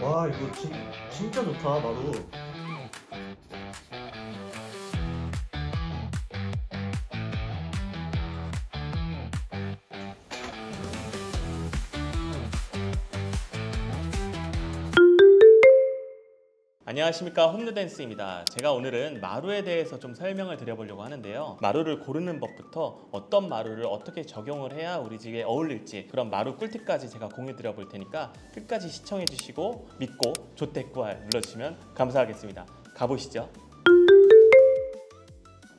와 이거 진, 진짜 좋다 마루 안녕하십니까 홈누댄스입니다. 제가 오늘은 마루에 대해서 좀 설명을 드려보려고 하는데요. 마루를 고르는 법부터 어떤 마루를 어떻게 적용을 해야 우리 집에 어울릴지 그런 마루 꿀팁까지 제가 공유 드려볼 테니까 끝까지 시청해 주시고 믿고 조태꾸알 눌러주시면 감사하겠습니다. 가보시죠.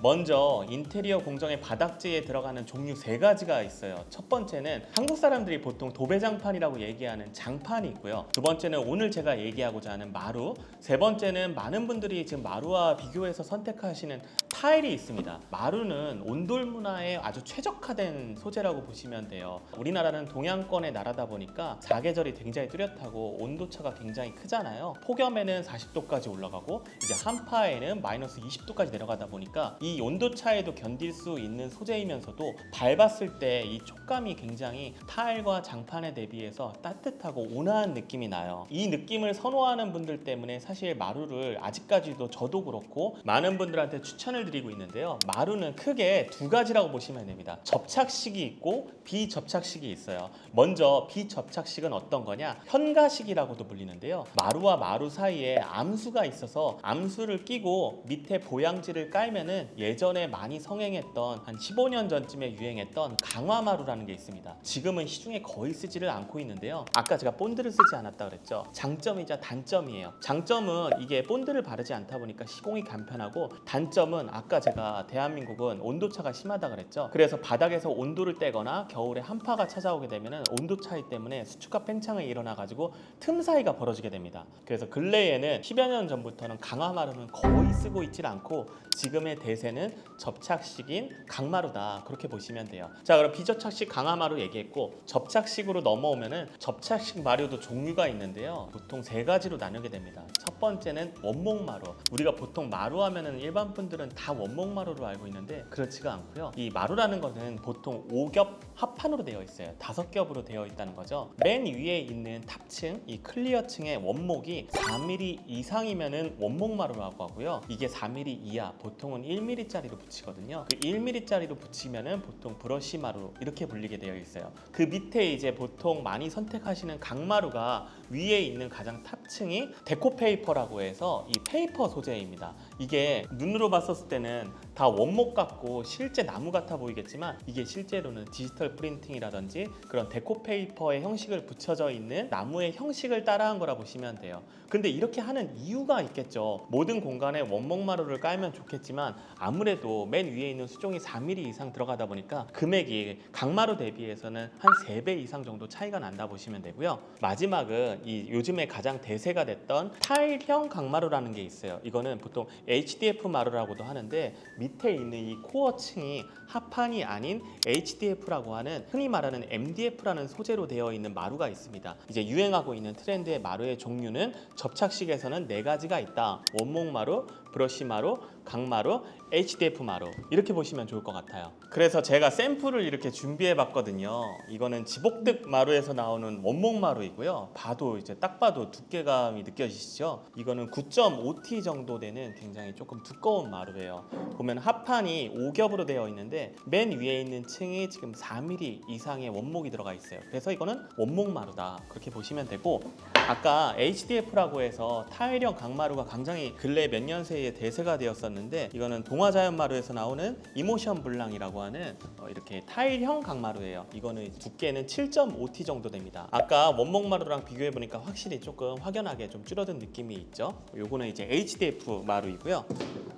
먼저 인테리어 공정의 바닥재에 들어가는 종류 세 가지가 있어요. 첫 번째는 한국 사람들이 보통 도배장판이라고 얘기하는 장판이 있고요. 두 번째는 오늘 제가 얘기하고자 하는 마루. 세 번째는 많은 분들이 지금 마루와 비교해서 선택하시는 타일이 있습니다. 마루는 온돌 문화에 아주 최적화된 소재라고 보시면 돼요. 우리나라는 동양권의 나라다 보니까 사계절이 굉장히 뚜렷하고 온도차가 굉장히 크잖아요. 폭염에는 40도까지 올라가고 이제 한파에는 마이너스 20도까지 내려가다 보니까 이 온도 차에도 견딜 수 있는 소재이면서도 밟았을 때 이 촉감이 굉장히 타일과 장판에 대비해서 따뜻하고 온화한 느낌이 나요. 이 느낌을 선호하는 분들 때문에 사실 마루를 아직까지도 저도 그렇고 많은 분들한테 추천을 드리고 있는데요. 마루는 크게 두 가지라고 보시면 됩니다. 접착식이 있고 비접착식이 있어요. 먼저 비접착식은 어떤 거냐? 현가식이라고도 불리는데요. 마루와 마루 사이에 암수가 있어서 암수를 끼고 밑에 보양지를 깔면은 예전에 많이 성행했던 한 15년 전쯤에 유행했던 강화마루라는 게 있습니다. 지금은 시중에 거의 쓰지를 않고 있는데요. 아까 제가 본드를 쓰지 않았다 그랬죠. 장점이자 단점이에요. 장점은 이게 본드를 바르지 않다 보니까 시공이 간편하고 단점은 아까 제가 대한민국은 온도차가 심하다 그랬죠. 그래서 바닥에서 온도를 떼거나 겨울에 한파가 찾아오게 되면은 온도 차이 때문에 수축과 팽창이 일어나 가지고 틈 사이가 벌어지게 됩니다. 그래서 근래에는 10여 년 전부터는 강화마루는 거의 쓰고 있질 않고 지금의 대세는 접착식인 강마루다 그렇게 보시면 돼요. 자 그럼 비접착식 강화마루 얘기했고 접착식으로 넘어오면은 접착식 마루도 종류가 있는데요. 보통 세 가지로 나누게 됩니다. 첫 번째는 원목 마루. 우리가 보통 마루 하면은 일반 분들은 다 원목 마루로 알고 있는데 그렇지가 않고요. 이 마루라는 것은 보통 5겹 합판으로 되어 있어요. 다섯 겹으로 되어 있다는 거죠. 맨 위에 있는 탑층, 이 클리어층의 원목이 4mm 이상이면은 원목 마루라고 하고요. 이게 4mm 이하, 보통은 1mm짜리로 붙이거든요. 그 1mm짜리로 붙이면은 보통 브러쉬 마루 이렇게 불리게 되어 있어요. 그 밑에 이제 보통 많이 선택하시는 강마루가 위에 있는 가장 탑층이 데코 페이퍼라고 해서 이 페이퍼 소재입니다. 이게 눈으로 봤었을 때는 다 원목 같고 실제 나무 같아 보이겠지만 이게 실제로는 디지털 프린팅이라든지 그런 데코 페이퍼의 형식을 붙여져 있는 나무의 형식을 따라한 거라 보시면 돼요. 근데 이렇게 하는 이유가 있겠죠. 모든 공간에 원목 마루를 깔면 좋겠지만 아무래도 맨 위에 있는 수종이 4mm 이상 들어가다 보니까 금액이 강마루 대비해서는 한 3배 이상 정도 차이가 난다 보시면 되고요. 마지막은 이 요즘에 가장 대세가 됐던 타일형 강마루라는 게 있어요. 이거는 보통 HDF 마루라고도 하는데 밑에 있는 이 코어층이 합판이 아닌 HDF라고 하는 흔히 말하는 MDF라는 소재로 되어 있는 마루가 있습니다. 이제 유행하고 있는 트렌드의 마루의 종류는 접착식에서는 네 가지가 있다. 원목 마루, 브러쉬 마루, 강마루, HDF 마루 이렇게 보시면 좋을 것 같아요. 그래서 제가 샘플을 이렇게 준비해 봤거든요. 이거는 지복득 마루에서 나오는 원목 마루이고요. 봐도 이제 딱 봐도 두께감이 느껴지시죠? 이거는 9.5T 정도 되는 굉장히 조금 두꺼운 마루예요. 보면 합판이 5겹으로 되어 있는데 맨 위에 있는 층이 지금 4mm 이상의 원목이 들어가 있어요. 그래서 이거는 원목 마루다 그렇게 보시면 되고 아까 HDF라고 해서 타일형 강마루가 굉장히 근래 몇년 새에 대세가 되었었는데 이거는 동화자연마루에서 나오는 이모션 블랑이라고 하는 어, 이렇게 타일형 강마루예요. 이거는 두께는 7.5T 정도 됩니다. 아까 원목마루랑 비교해 보니까 확실히 조금 확연하게 좀 줄어든 느낌이 있죠. 요거는 이제 HDF 마루이고요.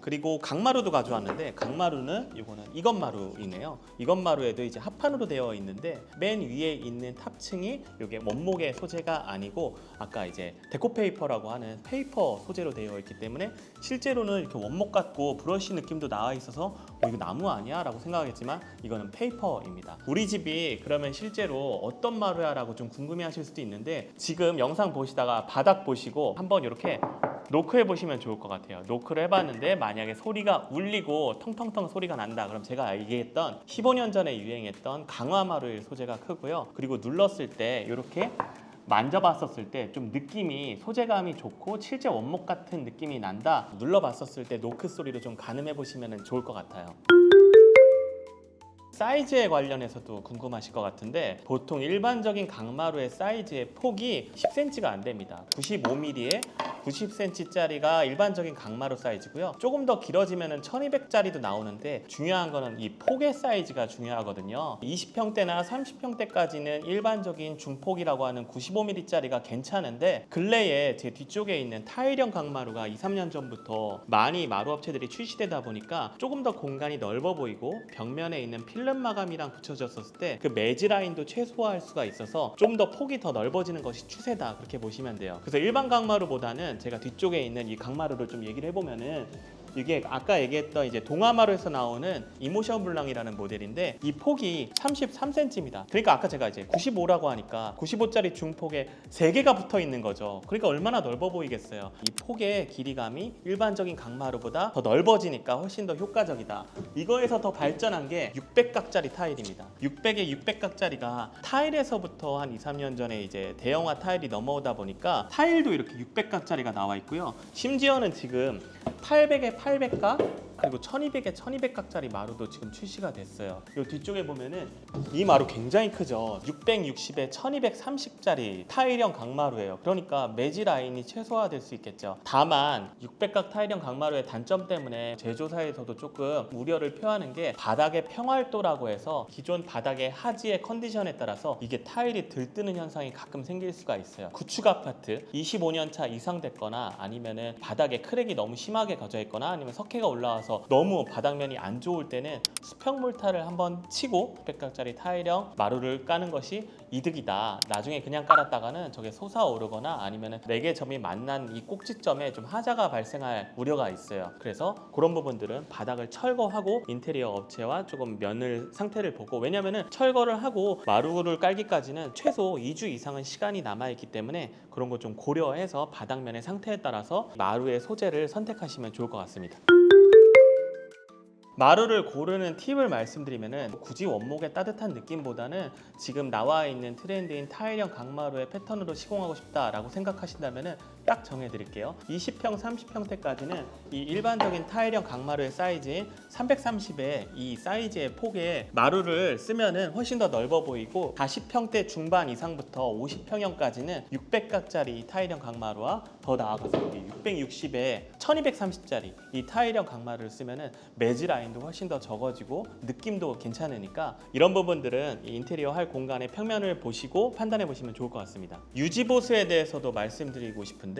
그리고 강마루도 가져왔는데 강마루는 이거는 이것마루이네요. 이것마루에도 이제 합판으로 되어 있는데 맨 위에 있는 탑층이 이게 원목의 소재가 아니고 아까 이제 데코페이퍼라고 하는 페이퍼 소재로 되어 있기 때문에 실제로는 이렇게 원목 같고 브러쉬 느낌도 나와 있어서 어, 이거 나무 아니야? 라고 생각하겠지만 이거는 페이퍼입니다. 우리 집이 그러면 실제로 어떤 마루야 라고 좀 궁금해 하실 수도 있는데 지금 영상 보시다가 바닥 보시고 한번 이렇게 노크해 보시면 좋을 것 같아요. 노크를 해봤는데 만약에 소리가 울리고 텅텅텅 소리가 난다. 그럼 제가 얘기했던 15년 전에 유행했던 강화마루의 소재가 크고요. 그리고 눌렀을 때 이렇게 만져봤었을 때 좀 느낌이 소재감이 좋고 실제 원목 같은 느낌이 난다. 눌러봤었을 때 노크 소리로 좀 가늠해 보시면 좋을 것 같아요. 사이즈에 관련해서도 궁금하실 것 같은데 보통 일반적인 강마루의 사이즈의 폭이 10cm가 안 됩니다. 95mm에 90cm짜리가 일반적인 강마루 사이즈고요. 조금 더 길어지면 1200짜리도 나오는데 중요한 거는 이 폭의 사이즈가 중요하거든요. 20평대나 30평대까지는 일반적인 중폭이라고 하는 95mm짜리가 괜찮은데 근래에 제 뒤쪽에 있는 타일형 강마루가 2, 3년 전부터 많이 마루 업체들이 출시되다 보니까 조금 더 공간이 넓어 보이고 벽면에 있는 필름 마감이랑 붙여졌을 때 그 매지 라인도 최소화할 수가 있어서 좀 더 폭이 더 넓어지는 것이 추세다 그렇게 보시면 돼요. 그래서 일반 강마루보다는 제가 뒤쪽에 있는 이 강마루를 좀 얘기를 해보면은 이게 아까 얘기했던 이제 동아마루에서 나오는 이모션 블랑이라는 모델인데 이 폭이 33cm입니다. 그러니까 아까 제가 이제 95라고 하니까 95짜리 중폭에 3개가 붙어 있는 거죠. 그러니까 얼마나 넓어 보이겠어요. 이 폭의 길이감이 일반적인 강마루보다 더 넓어지니까 훨씬 더 효과적이다. 이거에서 더 발전한 게 600각짜리 타일입니다. 600에 600각짜리가 타일에서부터 한 2, 3년 전에 이제 대형화 타일이 넘어오다 보니까 타일도 이렇게 600각짜리가 나와 있고요. 심지어는 지금 800에 800각 그리고 1200에 1200각짜리 마루도 지금 출시가 됐어요. 이 뒤쪽에 보면은 이 마루 굉장히 크죠. 660에 1230짜리 타일형 강마루예요. 그러니까 매지 라인이 최소화될 수 있겠죠. 다만 600각 타일형 강마루의 단점 때문에 제조사에서도 조금 우려를 표하는 게 바닥의 평활도라고 해서 기존 바닥의 하지의 컨디션에 따라서 이게 타일이 들뜨는 현상이 가끔 생길 수가 있어요. 구축 아파트 25년 차 이상 됐거나 아니면은 바닥에 크랙이 너무 심하게 가져 있거나 아니면 석회가 올라와서 너무 바닥면이 안 좋을 때는 수평 몰타를 한번 치고 600각짜리 타일형 마루를 까는 것이 이득이다. 나중에 그냥 깔았다가는 저게 솟아오르거나 아니면은 네개 점이 만난 이 꼭지점에 좀 하자가 발생할 우려가 있어요. 그래서 그런 부분들은 바닥을 철거하고 인테리어 업체와 조금 면을 상태를 보고 왜냐면은 철거를 하고 마루를 깔기까지는 최소 2주 이상은 시간이 남아 있기 때문에 그런 거 좀 고려해서 바닥면의 상태에 따라서 마루의 소재를 선택하시면 좋을 것 같습니다. 마루를 고르는 팁을 말씀드리면은 굳이 원목의 따뜻한 느낌보다는 지금 나와 있는 트렌드인 타일형 강마루의 패턴으로 시공하고 싶다라고 생각하신다면은 딱 정해드릴게요. 20평, 30평대까지는 이 일반적인 타일형 강마루의 사이즈인 330의 이 사이즈의 폭의 마루를 쓰면은 훨씬 더 넓어 보이고 40평대 중반 이상부터 50평형까지는 600각짜리 타일형 강마루와 더 나아가서 여기 660에 1230짜리 이 타일형 강마루를 쓰면은 매지 라인도 훨씬 더 적어지고 느낌도 괜찮으니까 이런 부분들은 이 인테리어 할 공간의 평면을 보시고 판단해 보시면 좋을 것 같습니다. 유지 보수에 대해서도 말씀드리고 싶은데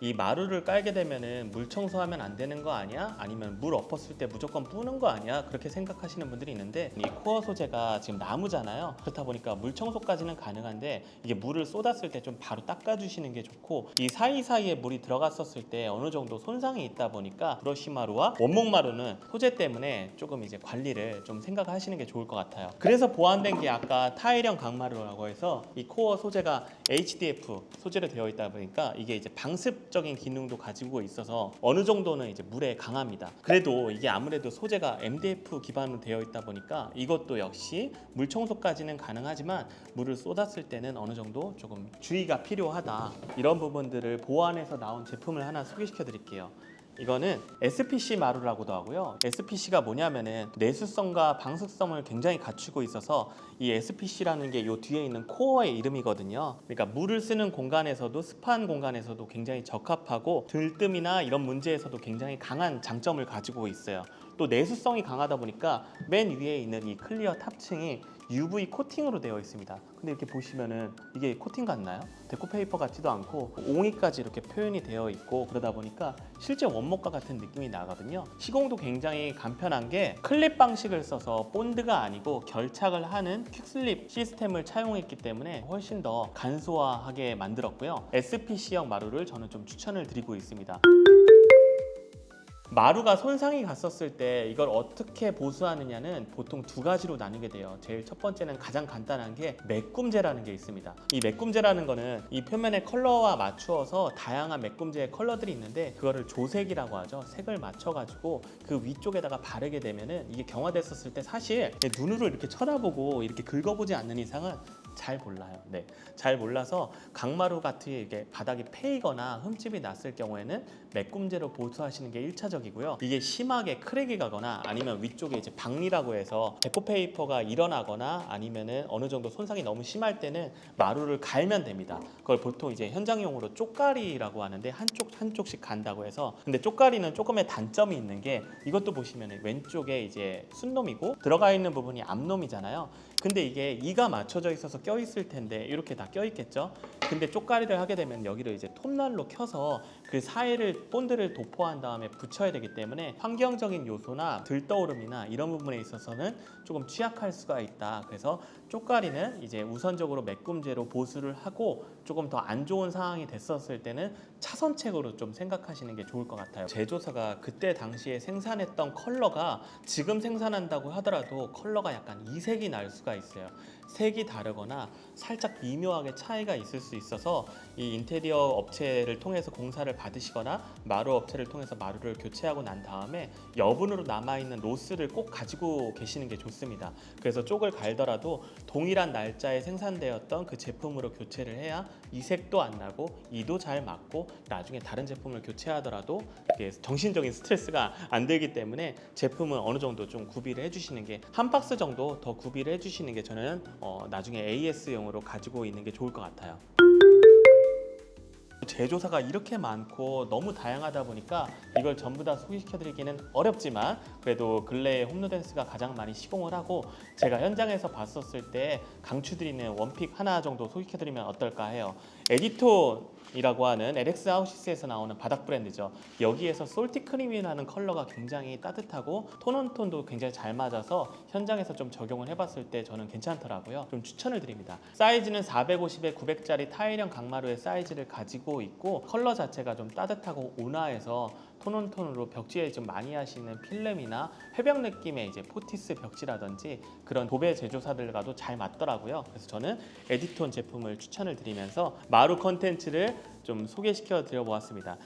이 마루를 깔게 되면은 물 청소하면 안 되는 거 아니야? 아니면 물 엎었을 때 무조건 뿌는 거 아니야? 그렇게 생각하시는 분들이 있는데 이 코어 소재가 지금 나무잖아요. 그렇다 보니까 물 청소까지는 가능한데 이게 물을 쏟았을 때 좀 바로 닦아주시는 게 좋고 이 사이사이에 물이 들어갔었을 때 어느 정도 손상이 있다 보니까 브러쉬 마루와 원목 마루는 소재 때문에 조금 이제 관리를 좀 생각하시는 게 좋을 것 같아요. 그래서 보완된 게 아까 타일형 강마루라고 해서 이 코어 소재가 HDF 소재로 되어 있다 보니까 이게 이제 방습적인 기능도 가지고 있어서 어느 정도는 이제 물에 강합니다. 그래도 이게 아무래도 소재가 MDF 기반으로 되어 있다 보니까 이것도 역시 물 청소까지는 가능하지만 물을 쏟았을 때는 어느 정도 조금 주의가 필요하다. 이런 부분들을 보완해서 나온 제품을 하나 소개시켜 드릴게요. 이거는 SPC 마루라고도 하고요. SPC가 뭐냐면은 내수성과 방수성을 굉장히 갖추고 있어서 이 SPC라는 게 이 뒤에 있는 코어의 이름이거든요. 그러니까 물을 쓰는 공간에서도 습한 공간에서도 굉장히 적합하고 들뜸이나 이런 문제에서도 굉장히 강한 장점을 가지고 있어요. 또 내수성이 강하다 보니까 맨 위에 있는 이 클리어 탑층이 UV 코팅으로 되어 있습니다. 근데 이렇게 보시면은 이게 코팅 같나요? 데코페이퍼 같지도 않고 옹이까지 이렇게 표현이 되어 있고 그러다 보니까 실제 원목과 같은 느낌이 나거든요. 시공도 굉장히 간편한 게 클립 방식을 써서 본드가 아니고 결착을 하는 퀵슬립 시스템을 차용했기 때문에 훨씬 더 간소화하게 만들었고요. SPC형 마루를 저는 좀 추천을 드리고 있습니다. 마루가 손상이 갔었을 때 이걸 어떻게 보수하느냐는 보통 두 가지로 나누게 돼요. 제일 첫 번째는 가장 간단한 게 메꿈제라는 게 있습니다. 이 메꿈제라는 거는 이 표면의 컬러와 맞추어서 다양한 메꿈제의 컬러들이 있는데 그거를 조색이라고 하죠. 색을 맞춰가지고 그 위쪽에다가 바르게 되면은 이게 경화됐었을 때 사실 눈으로 이렇게 쳐다보고 이렇게 긁어보지 않는 이상은 잘 몰라요. 네, 잘 몰라서 강마루 같은 이게 바닥이 패이거나 흠집이 났을 경우에는 메꿈제로 보수하시는 게 1차적이고요. 이게 심하게 크랙이 가거나 아니면 위쪽에 이제 박리라고 해서 데코페이퍼가 일어나거나 아니면은 어느 정도 손상이 너무 심할 때는 마루를 갈면 됩니다. 그걸 보통 이제 현장용으로 쪽가리라고 하는데 한쪽 한쪽씩 간다고 해서 근데 쪽가리는 조금의 단점이 있는 게 이것도 보시면 왼쪽에 이제 순놈이고 들어가 있는 부분이 앞놈이잖아요. 근데 이게 이가 맞춰져 있어서 껴 있을 텐데 이렇게 다 껴 있겠죠. 근데 쪽가리를 하게 되면 여기를 이제 톱날로 켜서 그 사이를 본드를 도포한 다음에 붙여야 되기 때문에 환경적인 요소나 들떠오름이나 이런 부분에 있어서는 조금 취약할 수가 있다. 그래서 쪽가리는 이제 우선적으로 메꿈제로 보수를 하고 조금 더 안 좋은 상황이 됐었을 때는 차선책으로 좀 생각하시는 게 좋을 것 같아요. 제조사가 그때 당시에 생산했던 컬러가 지금 생산한다고 하더라도 컬러가 약간 이색이 날 수가 있어요. 색이 다르거나 살짝 미묘하게 차이가 있을 수 있어서 이 인테리어 업체를 통해서 공사를 받으시거나 마루 업체를 통해서 마루를 교체하고 난 다음에 여분으로 남아 있는 로스를 꼭 가지고 계시는 게 좋습니다. 그래서 쪽을 갈더라도 동일한 날짜에 생산되었던 그 제품으로 교체를 해야 이색도 안 나고 이도 잘 맞고 나중에 다른 제품을 교체하더라도 정신적인 스트레스가 안 들기 때문에 제품은 어느 정도 좀 구비를 해주시는 게 한 박스 정도 더 구비를 해주시는 게 저는 어, 나중에 AS용으로 가지고 있는 게 좋을 것 같아요. 제조사가 이렇게 많고 너무 다양하다 보니까 이걸 전부 다 소개시켜드리기는 어렵지만 그래도 근래에 홈노댄스가 가장 많이 시공을 하고 제가 현장에서 봤었을 때 강추드리는 원픽 하나 정도 소개시켜드리면 어떨까 해요. 에디톤 이라고 하는 LX 아우시스에서 나오는 바닥 브랜드죠. 여기에서 솔티 크림이라는 컬러가 굉장히 따뜻하고 톤온 톤도 굉장히 잘 맞아서 현장에서 좀 적용을 해봤을 때 저는 괜찮더라고요. 좀 추천을 드립니다. 사이즈는 450에 900짜리 타일형 강마루의 사이즈를 가지고 있고 컬러 자체가 좀 따뜻하고 온화해서 톤온톤으로 벽지에 좀 많이 하시는 필름이나 회벽 느낌의 이제 포티스 벽지라든지 그런 도배 제조사들과도 잘 맞더라고요. 그래서 저는 에디톤 제품을 추천을 드리면서 마루 컨텐츠를 좀 소개시켜 드려 보았습니다.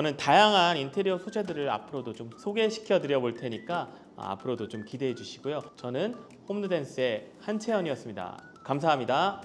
저는 다양한 인테리어 소재들을 앞으로도 좀 소개시켜 드려 볼 테니까 아, 앞으로도 좀 기대해 주시고요. 저는 홈누댄스의 한채연이었습니다. 감사합니다.